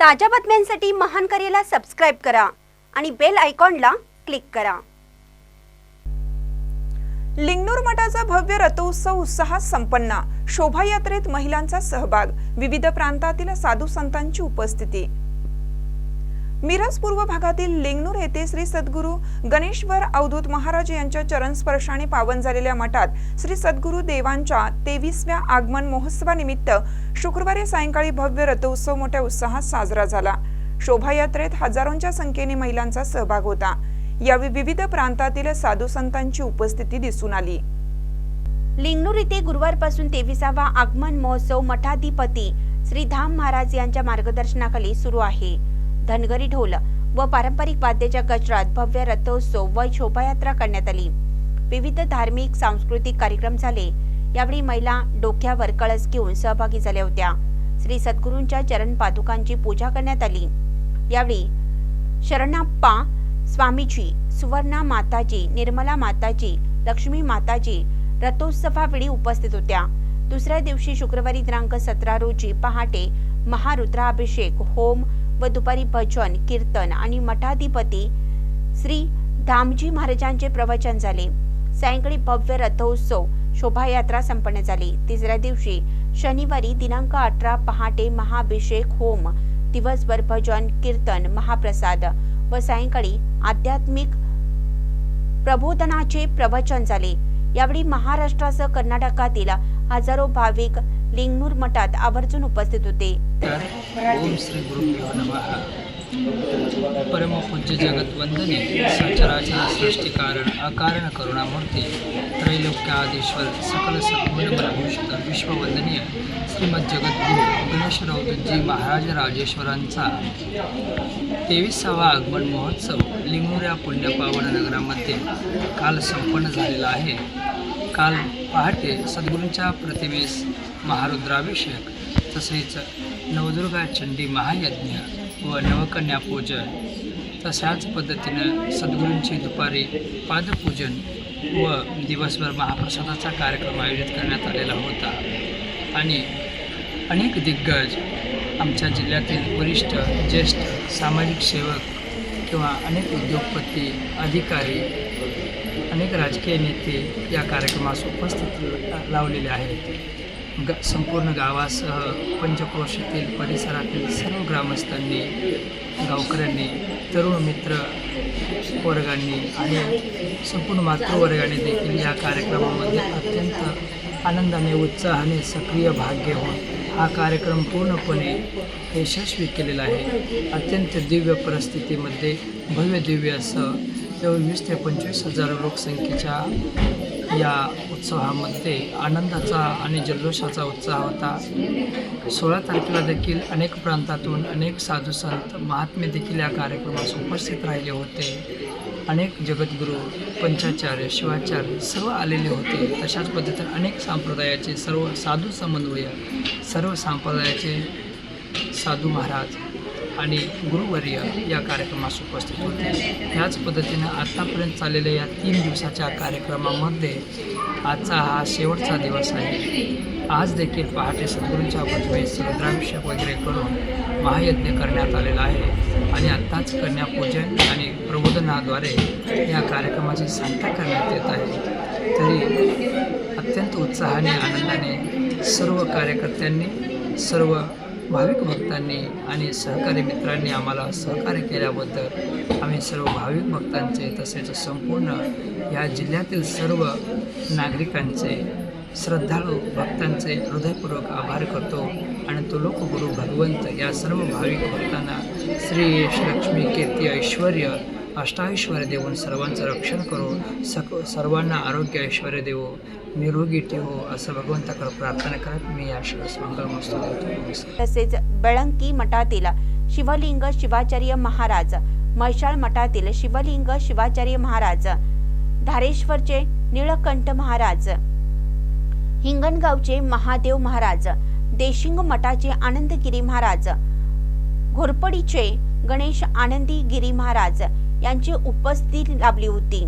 ताज्या बातम्यांसाठी महान करेला सबस्क्राईब करा आणि बेल आयकॉनला क्लिक करा. लिंगनूर मठाचा भव्य रथोत्सव उत्साहात संपन्न. शोभायात्रेत महिलांचा सहभाग. विविध प्रांतातील साधू संतांची उपस्थिती. मिरज पूर्व भागातील लिंगनूर येथे श्री सद्गुरू गणेश्वर अवधूत महाराज यांच्या चरणस्पर्शाने पावन झालेल्या मठात श्री सद्गुरू देवांच्या तेवीसव्या आगमन महोत्सवानिमित्त शुक्रवारी सायंकाळी भव्य रथोत्सव मोठ्या उत्साहात साजरा झाला. शोभायात्रेत हजारोंच्या संख्येने महिलांचा सहभाग होता. यावेळी विविध प्रांतातील साधू संतांची उपस्थिती दिसून आली. लिंगनूर येथे गुरुवारपासून तेविसावा आगमन महोत्सव मठाधिपती श्री धाम महाराज यांच्या मार्गदर्शनाखाली सुरू आहे. धनगरी ढोल व पारंपरिक वाद्याच्या गजरात भव्य रथोत्सव व शोभायात्रा करण्यात आली. विविध धार्मिक सांस्कृतिक कार्यक्रम झाले. यावेळी महिला डोक्यावर कळस घेऊन सहभागी झाल्या होत्या. श्री सद्गुरूंच्या चरण पादुकांची पूजा करण्यात आली. यावेळी शरणाप्पा स्वामीजी सुवर्णा माताजी निर्मला माताजी लक्ष्मी माताजी रथोत्सवावेळी उपस्थित होत्या. दुसऱ्या दिवशी शुक्रवारी दिनांक सतरा रोजी पहाटे महारुद्राभिषेक होम व दुपारी भजन कीर्तन आणि मठाधिपती श्री धामजी महाराजांचे प्रवचन झाले. सायंकाळी भव्य रथोत्सव शोभायात्रा संपन्न झाली. तिसऱ्या दिवशी शनिवारी दिनांक अठरा पहाटे महाभिषेक होम दिवसभर भजन कीर्तन महाप्रसाद व सायंकाळी आध्यात्मिक प्रबोधनाचे प्रवचन झाले. यावेळी महाराष्ट्रासह कर्नाटकातील हजारो भाविक लिंगनूर मठात आवर्जून उपस्थित होते. ओम जगत वंदने परमपूज्य जगद्वंदने सचराचर सृष्टी कारण अकारण करुणामूर्ती त्रैलोक्याधीश्वर सकल सद्गुणमनभूषित विश्ववंदनीय श्रीमद जगद्गुरु गणेशरावजी महाराज राजेश्वरांचा तेविसावा आगमन महोत्सव लिंगूर या पुण्यपावन नगरामध्ये काल संपन्न झालेला आहे. काल पहाटे सद्गुरूंच्या प्रतिमेस महारुद्राभिषेक तसेच नवदुर्गा चंडी महायज्ञ व नवकन्या पूजन. तशाच पद्धतीनं सद्गुरूंची दुपारी पादपूजन व दिवसभर महाप्रसादाचा कार्यक्रम आयोजित करण्यात आलेला होता. आणि अनेक दिग्गज आमच्या जिल्ह्यातील वरिष्ठ ज्येष्ठ सामाजिक सेवक किंवा अनेक उद्योगपती अधिकारी अनेक राजकीय नेते या कार्यक्रमास उपस्थित लावलेले आहेत. ग संपूर्ण गावासह पंचक्रोशातील परिसरातील सर्व ग्रामस्थांनी गावकऱ्यांनी तरुण मित्र वर्गांनी आणि संपूर्ण मातृवर्गाने देखील या कार्यक्रमामध्ये अत्यंत आनंदाने उत्साहाने सक्रिय भाग घेऊन हा कार्यक्रम पूर्णपणे यशस्वी केलेला आहे. अत्यंत दिव्य परिस्थितीमध्ये भव्य दिव्य असं जवळ वीस ते पंचवीस हजार लोकसंख्येच्या या उत्सवामध्ये आनंदाचा आणि जल्लोषाचा उत्साह होता. सोळा तारखेला देखील अनेक प्रांतातून अनेक साधू संत महात्मे देखील या कार्यक्रमास उपस्थित राहिले होते. अनेक जगद्गुरू पंचाचार्य शिवाचार्य सर्व आलेले होते. तशाच पद्धतीने अनेक संप्रदायाचे सर्व साधू समन्वय सर्व संप्रदायाचे साधू महाराज आणि गुरुवर्य या कार्यक्रमास उपस्थित होते. ह्याच पद्धतीनं आत्तापर्यंत चाललेल्या या तीन दिवसाच्या कार्यक्रमामध्ये आजचा हा शेवटचा दिवस आहे. आज देखील पहाटे सद्गुरूंच्या प्रतिमेस रुद्राभिषेक वगैरे करून महायज्ञ करण्यात आलेला आहे आणि आत्ताच कन्यापूजन आणि प्रबोधनाद्वारे या कार्यक्रमाची सांगता करण्यात येत आहे. तरी अत्यंत उत्साहाने आनंदाने सर्व कार्यकर्त्यांनी सर्व भाविक भक्तांनी आणि सहकारी मित्रांनी आम्हाला सहकार्य केल्याबद्दल आम्ही सर्व भाविक भक्तांचे तसेच संपूर्ण या जिल्ह्यातील सर्व नागरिकांचे श्रद्धाळू भक्तांचे हृदयपूर्वक आभार करतो. आणि तो लोकगुरु भगवंत या सर्व भाविक भक्तांना श्री यश लक्ष्मी कीर्ती ऐश्वर अष्टाऐश्वर देऊन सर्वांचं रक्षण करो सक सर्वांना आरोग्य ऐश्वर देवो निरोगी ठेवो असं भगवंताकडे प्रार्थना करत मी या शिवस मंगलमस्तू देतो तसेच बेळंकी मठातील शिवलिंग शिवाचार्य महाराज म्हैसाळ मठातील शिवलिंग शिवाचार्य महाराज धारेश्वरचे निळकंठ महाराज हिंगणगावचे महादेव महाराज देशिंग मठाचे आनंदगिरी महाराज घोरपडीचे गणेश आनंदी गिरी महाराज यांची उपस्थिती लाभली होती.